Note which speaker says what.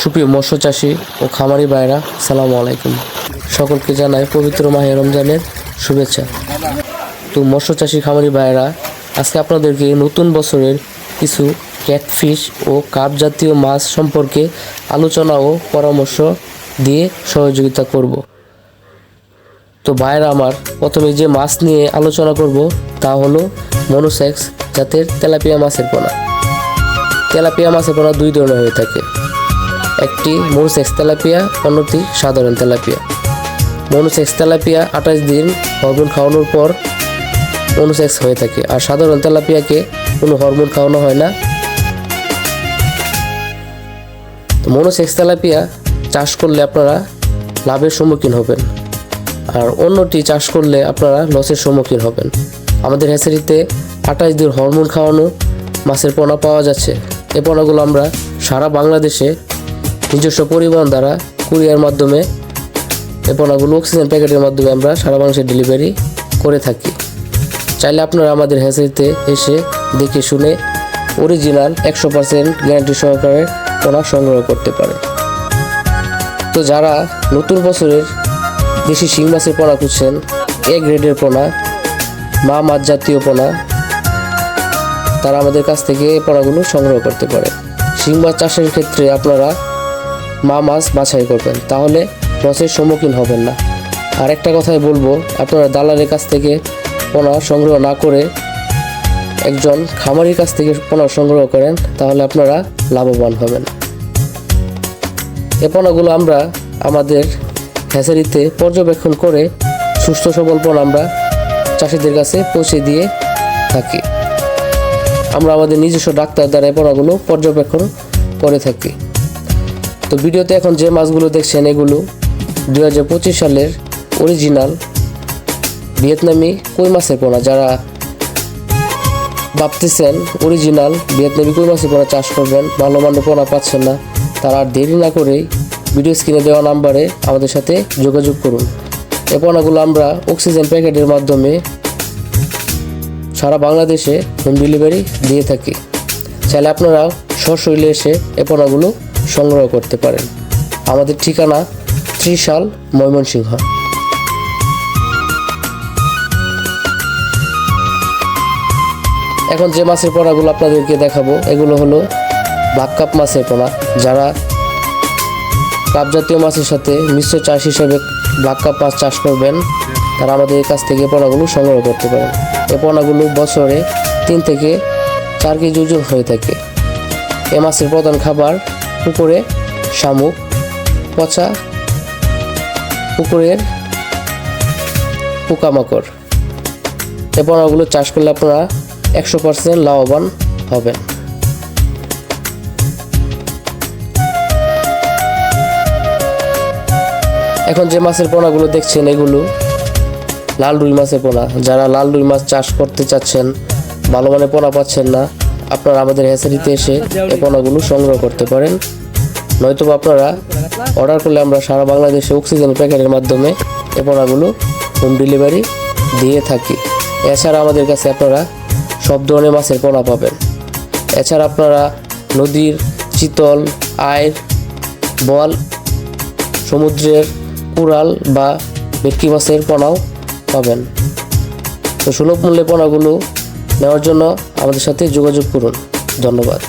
Speaker 1: সুপ্রিয় মৎস্য চাষি ও খামারি ভাইরা সালাম আলাইকুম। সকলকে জানাই পবিত্র মাহে রমজানের শুভেচ্ছা। তো মৎস্য চাষি, খামারি ভাইরা আজকে আপনাদেরকে নতুন বছরের কিছু ক্যাটফিশ ও কাপ জাতীয় মাছ সম্পর্কে আলোচনা ও পরামর্শ দিয়ে সহযোগিতা করব। তো ভাইরা আমার, প্রথমে যে মাছ নিয়ে আলোচনা করব তা হলো মনোসেক্স জাতের তেলাপিয়া মাছের পোনা। তেলাপিয়া মাছের পোনা দুই ধরনের হয়ে থাকে। একটি মনুসেক্স তেলাপিয়া অন্যটি সাধারণ তেলাপিয়া। মনুসেক্স তেলাপিয়া আঠাশ দিন হরমোন খাওয়ানোর পর মনুসেক্স হয়ে থাকে। আর সাধারণ তেলাপিয়াকে কোনো হরমোন খাওয়ানো হয় না। মনোসেক্স তেলাপিয়া চাষ করলে আপনারা লাভের সম্মুখীন হবেন। আর অন্যটি চাষ করলে আপনারা লসের সম্মুখীন হবেন। আমাদের হ্যাচারিতে আঠাশ দিন হরমোন খাওয়ানো মাছের পোনা পাওয়া যাচ্ছে। এ পোনাগুলো আমরা সারা বাংলাদেশে নিজস্ব পরিবহন দ্বারা কুরিয়ার মাধ্যমে এই পোনাগুলো অক্সিজেন প্যাকেটের মাধ্যমে আমরা সারা বাংলাদেশে ডেলিভারি করে থাকি। চাইলে আপনারা আমাদের হ্যাচারিতে এসে দেখে শুনে অরিজিনাল একশো পার্সেন্ট গ্যারান্টি সহকারে পোনা সংগ্রহ করতে পারে তো যারা নতুন বছরের দেশি শিং মাছের পোনা খুঁজছেন এ গ্রেডের পোনা মা মাছ জাতীয় পোনা তারা আমাদের কাছ থেকে এই পোনাগুলো সংগ্রহ করতে পারে। শিং মাছ চাষের ক্ষেত্রে আপনারা মা মাছ বাছাই করবেন। তাহলে লসের সম্মুখীন হবেন না। আর একটা কথাই বলব, আপনারা দালালের কাছ থেকে পোনা সংগ্রহ না করে একজন খামারির কাছ থেকে পোনা সংগ্রহ করেন, তাহলে আপনারা লাভবান হবেন। এ পোনাগুলো আমরা আমাদের হ্যাচারিতে পর্যবেক্ষণ করে সুস্থ সবল পোনা আমরা চাষিদের কাছে পৌঁছে দিয়ে থাকি। আমরা আমাদের নিজস্ব ডাক্তার দ্বারা এই পোনাগুলো পর্যবেক্ষণ করে থাকি। তো ভিডিওতে এখন যে মাছগুলো দেখছেন এগুলো দু হাজার পঁচিশ সালের অরিজিনাল ভিয়েতনামি কই মাছের পোনা। যারা ভাবতেছেন অরিজিনাল ভিয়েতনামি কই মাছের পোনা চাষ করবেন ভালো মানের পোনা পাচ্ছেন না, তারা আর দেরি না করেই ভিডিও স্ক্রিনে দেওয়া নাম্বারে আমাদের সাথে যোগাযোগ করুন। এ পোনাগুলো আমরা অক্সিজেন প্যাকেটের মাধ্যমে সারা বাংলাদেশে হোম ডেলিভারি দিয়ে থাকি। চাইলে আপনারা সশৈলে এসে এ পোনাগুলো সংগ্রহ করতে পারেন। আমাদের ঠিকানা ত্রিশাল ময়মনসিংহ। এখন যে মাছের পোনাগুলো আপনাদেরকে দেখাবো, এগুলো হলো ব্ল্যাক কাপ মাছের পোনা। যারা কাপ জাতীয় মাছের সাথে মিশ্র চাষ হিসেবে ব্ল্যাক কাপ মাছ চাষ করবেন, তারা আমাদের কাছ থেকে পোনাগুলো সংগ্রহ করতে পারেন। এই পোনাগুলো বছরে তিন থেকে চার কেজি ওজন হয়ে থাকে। এ মাছের প্রধান খাবার পুকুরে শামুক, পচা পুকুরের পোকামাকড়। এ পোনাগুলো চাষ করলে আপনারা একশো পার্সেন্ট লাভবান হবেন। এখন যে মাছের পোনাগুলো দেখছেন, এগুলো লাল রুই মাছের পোনা। যারা লাল রুই মাছ চাষ করতে চাচ্ছেন, ভালো মানের পোনা পাচ্ছেন না আপনারা আমাদের হ্যাচারিতে এসে এই পোনাগুলো সংগ্রহ করতে পারেন। নয়তো আপনারা অর্ডার করলে আমরা সারা বাংলাদেশে অক্সিজেন প্যাকেটের মাধ্যমে এই পোনাগুলো হোম ডেলিভারি দিয়ে থাকি। এছাড়া আমাদের কাছে আপনারা সব ধরনের মাছের পোনা পাবেন। এছাড়া আপনারা নদীর, চিতল আয়ের বল সমুদ্রের কুড়াল বা ভেটকি মাছের পোনাও পাবেন। তো সুলভ মূল্যে পোনাগুলো নেওয়ার জন্য আমাদের সাথে যোগাযোগ করুন। ধন্যবাদ।